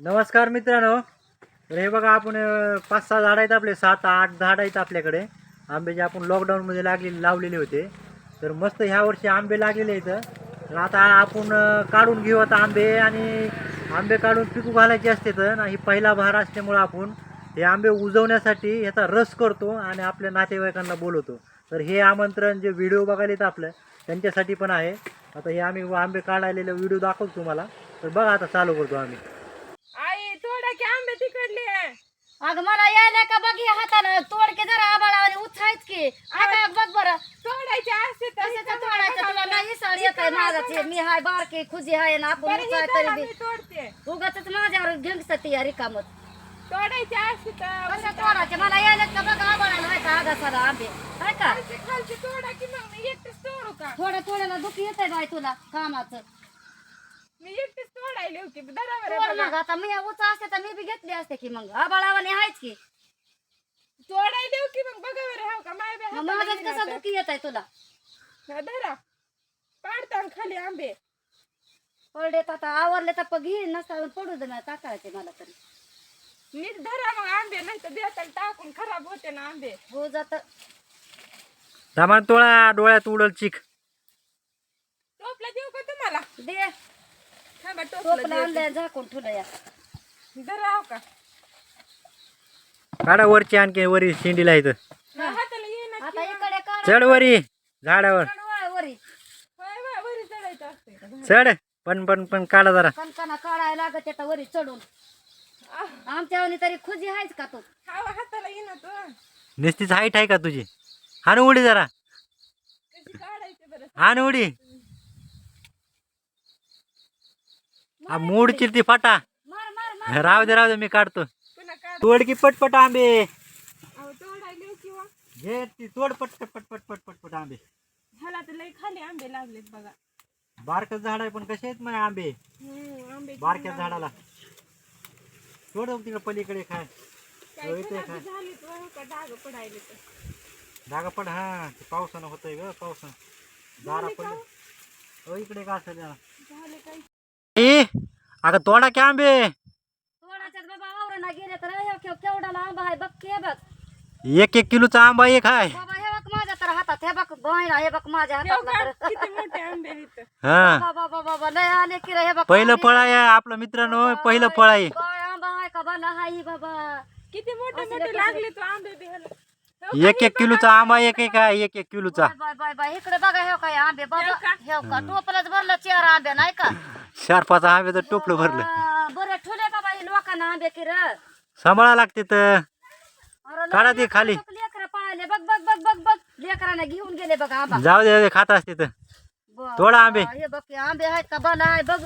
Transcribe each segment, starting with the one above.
नमस्कार मित्रांनो. तर हे बघा आपण पाच सहा झाड आहेत आपले सात आठ झाड आहेत आपल्याकडे. आंबे जे आपण लॉकडाऊनमध्ये लागले लावलेले होते. तर मस्त ह्या वर्षी आंबे लागलेले आहेत. तर आता आपण काढून घेऊ आता आंबे आणि आंबे काढून पिकू घालायचे असते तर ही पहिला भार असल्यामुळं आपण हे आंबे उजवण्यासाठी ह्याचा रस करतो आणि आपल्या नातेवाईकांना बोलवतो. तर हे आमंत्रण जे व्हिडिओ बघायला येतं आपलं त्यांच्यासाठी पण आहे. आता हे आम्ही आंबे काढायलेले व्हिडिओ दाखवतो तुम्हाला. तर बघा आता चालू करतो आम्ही. तिकडले अगं मला यायला का बघ या हातानं तोड की जरा आबाळा आणि उठायच की आता बघ बरं. तोडायचे असते कसं तर तोडायचं तुला नाही सळ येत आहे माझाच मी हाय बारके खुजी हाय ना आपण उठाय तरी बी. तोडते. उगाच माझ्यावर घेंगसती या रिकामत तोडायचे असते कसं तोडायचे? मला यायला का बघ आबाळा नाही का आगा सारा आंबे? काय का? खालचे तोडा की मग मी एकटीच तोडू का? थोड्या थोड्याला दुखी येत आहे बाय तुला कामाचं. मी एकटीच तोडायले होती दरावर तोड मग आता मी उचा असते तर मी बी घेतली असते की मग. आबाळावाने आहेच की. तोडायले की मग बघा बरं हो का? माय बी मग हाताला माझं कसं दुखी येत आहे तुला? आता. हा, धरा. पाडता खाली आंबे. पडले तर आता आवरले तर घे नसता पडू दे मला टाकायचे मला तरी. नीट धरा मग आंबे नाही तर देताल टाकून खराब होते ना आंबे. हो जात. सामान तोळा डोळ्यात उडल चिक. टोपला देऊ का तुम्हाला? दे. थांबा टोपला टोपला देते. आणलंय झाकून ठेवलं या धरा का? काढा वरची आणखी वरी शेंडीला इथं. हाताला येईना आता इकडे कर चढ वरी झाडावर. वरी. होय, होय, वरी चढायचं असते का? चढ पण पण पण काढा जरा. काढायला लागत त्याचा वरी चढून. आमच्या तरी खुजी आहेच का तू? हाताला येईना तो. नुसतीच हाईट आहे का तुझी? हाण उडी जरा. कशी काढायचे बरं? हाण उडी. हा मूड चिरती फाटा. राहू दे राहू दे मी काढतो. तोड की पटपट आंबे. घे ती तोड पटपट पटपट पटपट पट आंबे. ह्याला तर लई खाली आंबे लागलेत बघा बारकं झाड आहे पण कसे आहेत मग आंबे? बारक्या झाडाला. तोड तिकडे पलीकडे खाय. पडायले तर? धागापड हा पावसानं होतंय ग पावसानं. दारा पडलं. हो इकडे का असेल काय अगं तोडा की आंबे तोडाच्यात बाबा आवरा ना गेले तर हे केव- केवढा आंबा आहे बघ की हे बघ. एक एक किलोचा आंबा एक आहे बाबा हे बघ माझ्या तर हातात हे बघ बहिणा हे बघ माझ्या हातात का? किती मोठे आंबे आहेत हा. बाबा बाबा बाबा लय आले की रे हे बघ पहिलं फळ आहे आपलं मित्रांनो पहिलं फळ आहे. काय आंबा आहे का बाला हाय बाबा. किती मोठे मोठे? लागले तो आंबे बी ह्याला एक एक किलोचा आंबा एक एक आहे एक एक किलोचा. Bye bye bye bye. इकडे बघा हे काय आंबे बाबा. हेव का? हे का टोपलंच भरलं चार आंबे नाही का? चार पाच आंब्याचं टोपलं भरलं. बरं ठुले बाबा हे लोकांना आंबे की र सांभाळा लागते तर. अरे काढा ते खाली. लेकर पाळले. बघ बघ बघ बघ बघ. लेकरांना घेऊन गेले बघ आंबा. जाऊ दे खात असते तर. तोडा आंबे. हे बघ हे आंबे आहेत का? बाला आहे बघ.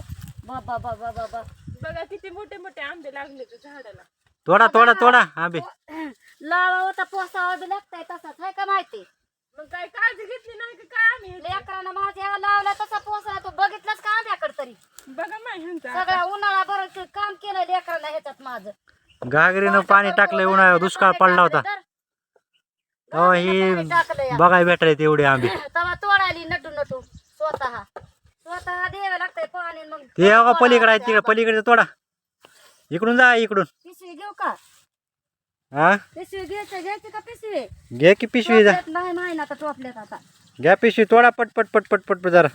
बाबा बाबा बाबा बघा किती मोठे मोठे आंबे लागले त्या झाडाला. तोडा तोडा तोडा आंबे. लावा होता पोसावा बी लागताय तसाच आहे का माहिती? मग काय काळजी घेतली नाही का? काय आम्ही? लेकरांना माझ्या लावला तसा पोसा तू बघितलंच का आंब्याकडे तरी? बघा सगळ्या उन्हाळा बरं काम केलं लेकरांना ह्याच्यात माझं. घागरीनं पाणी टाकलंय उन्हाळ्यात दुष्काळ पडला होता. तेव्हा ही बघाय भेटायचे एवढे आंबे. तेव्हा तोडायली नटू नटू स्वतः. स्वतः द्यावं लागतंय पाणी मग ते पलीकडे आहे तिकडे पलीकडे तोडा. इकडून जा इकडून. पिशवी घेऊ का? हा? पिशवी घ्यायची घ्यायची का पिशवी? घे की पिशवी जा. टोपल्यात नाही नाही आता टोपल्यात आता. घ्या पिशवी तोडा पट पट पट पट पट जरा.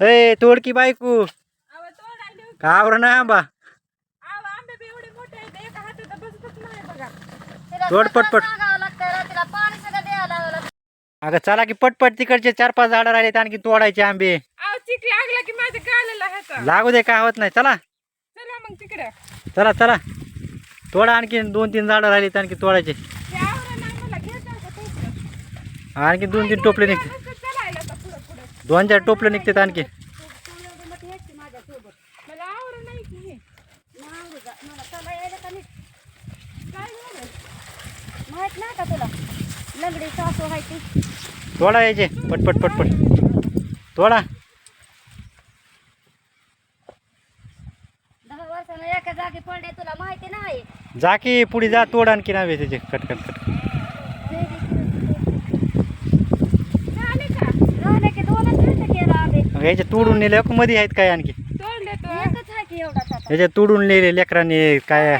ए तोड की बायकू. अहो होते. कावर नाही आंबा. अहो आंबे बी एवढे मोठे आहेत एका हातात बसतच नाही बघा. तिला तोड पट सगळं पट. सांगावं तिला पाणी सगळं. अगं चला की पटपट तिकडचे चार पाच झाडं राहिले आणखी तोडायचे आंबे. अहो चिक लागला की माझ्या गालाला ह्याचा लागू दे काय होत नाही. चला. चला मग तिकडे. चला चला. तोडा आणखी दोन तीन झाडं राहिले आणखी तोडायचे? आणखी दोन तीन टोपले निघते. दोन चार टोपले निघतात आणखी. तू- तू एवढं मोठी आहेस की माझ्यासोबत. मला आवरण नाही की हे नाही आवडू का? मला चला यायला का नाही? काय झालं माहीत नाही का तुला लंगडी सासू आहे ती तोडा यायचे पटपट पटपट तोडा दहा जागी पडले तुला माहिती नाही. जा की पुढे जा तोड आणखी नावे त्याचे. कटकट कट झाले का? झाले की दोनच मिनिटं केलं आम्ही. याचे तोडून नेले मध्ये आहेत काय आणखी? तोडले तो एकच आहे की एवढा ह्याच्यात तुडून लिहिले लेकरांनी काय?